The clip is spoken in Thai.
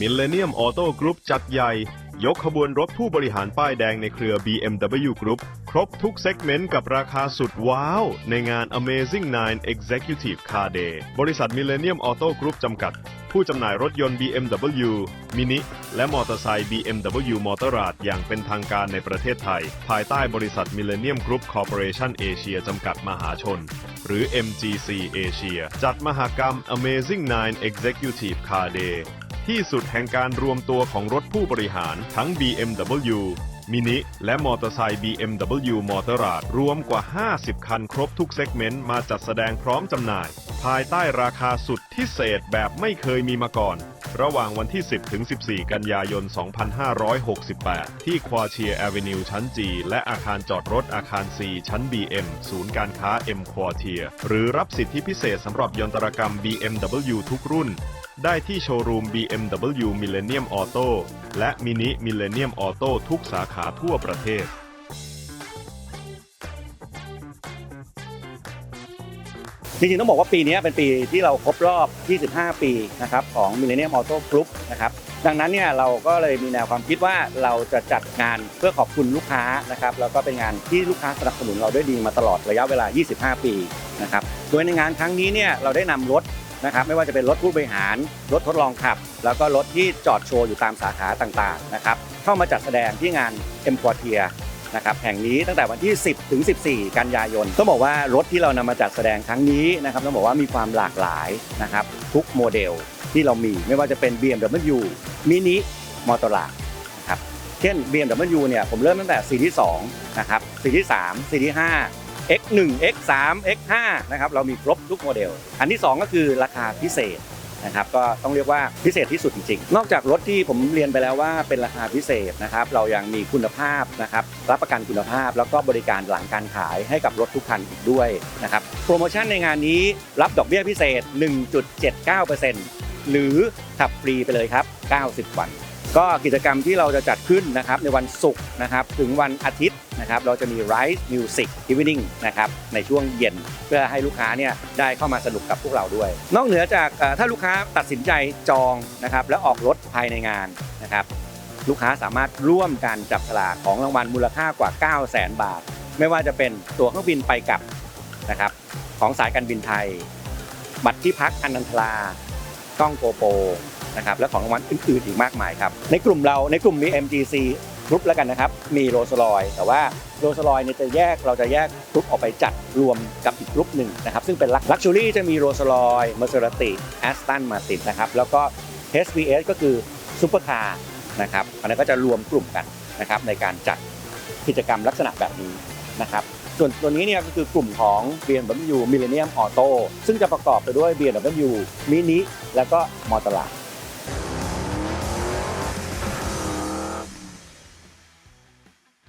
มิลเลนเนียมออโต้กรุ๊ปจัดใหญ่ ยกขบวนรถผู้บริหารป้ายแดงในเครือ BMW Group ครบทุกเซกเมนต์กับราคาสุดว้าว ในงาน Amazing 9 Executive Car Day บริษัทมิลเลนเนียมออโต้กรุ๊ปจำกัด ผู้จำหน่ายรถยนต์ BMW Mini และมอเตอร์ไซค์ BMW เ o t o r a d อย่างเป็นทางการในประเทศไทย ภายใต้บริษัท Millennium Group Corporation Asia จำกัดมหาชน หรือ MGC Asia จัดมหากรรม Amazing 9 Executive Car Day ที่สุดแห่งการรวมตัวของรถผู้บริหารทั้ง BMW มินิและมอเตอร์ไซค์ BMW Motorrad รวมกว่า 50 คันครบทุกเซกเมนต์มาจัดแสดงพร้อมจำหน่าย ภายใต้ราคาสุดพิเศษแบบไม่เคยมีมาก่อน ระหว่างวันที่ 10 ถึง 14 กันยายน 2568 ที่ควาเชีย a v e n u e ชั้น G และอาคารจอดรถอาคาร C ชั้น BM ศูนย์การค้า M Quartier หรือรับสิทธิพิเศษสำหรับยนตรกรรม BMW ทุกรุ่น ได้ที่โชว์รูม BMW Millennium Auto และ Mini Millennium Auto ทุกสาขาทั่วประเทศจริงๆต้องบอกว่าปีนี้เป็นปีที่เราครบรอบ 25 ปีนะครับของ Millennium Auto Group นะครับดังนั้นเนี่ยเราก็เลยมีแนวความคิดว่าเราจะจัดงานเพื่อขอบคุณลูกค้านะครับแล้วก็เป็นงานที่ลูกค้าสนับสนุนเราด้วยดีมาตลอดระยะเวลา 25 ปีนะครับโดยในงานครั้งนี้เนี่ยเราได้นำรถ นะครับไม่ว่าจะเป็นรถผู้บริหาร รถทดลองขับ แล้วก็รถที่จอดโชว์อยู่ตามสาขาต่างๆนะครับเข้ามาจัดแสดงที่งาน M Quartier นะครับแห่งนี้ตั้งแต่วันที่ 10 ถึง 14 กันยายนต้องบอกว่ารถที่เรานำมาจัดแสดงครั้งนี้นะครับต้องบอกว่ามีความหลากหลายนะครับทุกโมเดลที่เรามีไม่ว่าจะเป็น BMW Mini m o t o r a นะครับเช่น BMW เนี่ยผมเริ่มตั้งแต่ซีรีส์2นะครับซีรีส์3ซีรีส์5 X1 X3 X5 นะครับเรามีครบทุกโมเดล อันที่ 2 ก็คือราคาพิเศษนะครับก็ต้องเรียกว่าพิเศษที่สุดจริงๆ นอกจากรถที่ผมเรียนไปแล้วว่าเป็นราคาพิเศษนะครับเรายังมีคุณภาพนะครับรับประกันคุณภาพ แล้วก็บริการหลังการขายให้กับรถทุกคันอีกด้วยนะครับโปรโมชั่นในงานนี้รับดอกเบี้ยพิเศษ 1.79%หรือขับฟรีไปเลยครับ 90 วัน ก็กิจกรรมที่เราจะจัดขึ้นนะครับในวันศุกร์นะครับถึงวันอาทิตย์ นะครับเราจะมี Rise Music Evening นะครับในช่วงเย็นเพื่อให้ลูกค้าเนี่ยได้เข้ามาสนุกกับพวกเราด้วย นอกเหนือจากถ้าลูกค้าตัดสินใจจองนะครับแล้วออกรถภายในงานนะครับลูกค้าสามารถร่วมการจับฉลากของรางวัลมูลค่ากว่า 9 0 0 0 0 0บาท ไม่ว่าจะเป็นตั๋วเครื่องบินไปกลับนะครับของสายการบินไทย บัตรที่พักอนันทรากล้องโกโปรนะครับและของรางวัลอื่นๆอีกมากมายครับในกลุ่มเราในกลุ่มมี MGC กรุ๊ปแล้วกันนะครับ มีโรสลอย แต่ว่าโรสลอยเนี่ยจะแยกเราจะแยกกรุ๊ปออกไปจัดรวมกับอีกกรุ๊ปหนึ่งนะครับ ซึ่งเป็นลักชัวรี่จะมีโรสลอยเมอร์เซอร์ติแอสตันมาติดนะครับ แล้วก็ HVS ก็คือซูเปอร์คาร์นะครับอันนั้นก็จะรวมกลุ่มกันนะครับในการจัดกิจกรรมลักษณะแบบนี้นะครับส่วนตัวนี้เนี่ยก็คือกลุ่มของ BMW Millennium Auto ซึ่งจะประกอบไปด้วย BMW Mini แล้วก็ m o t o r a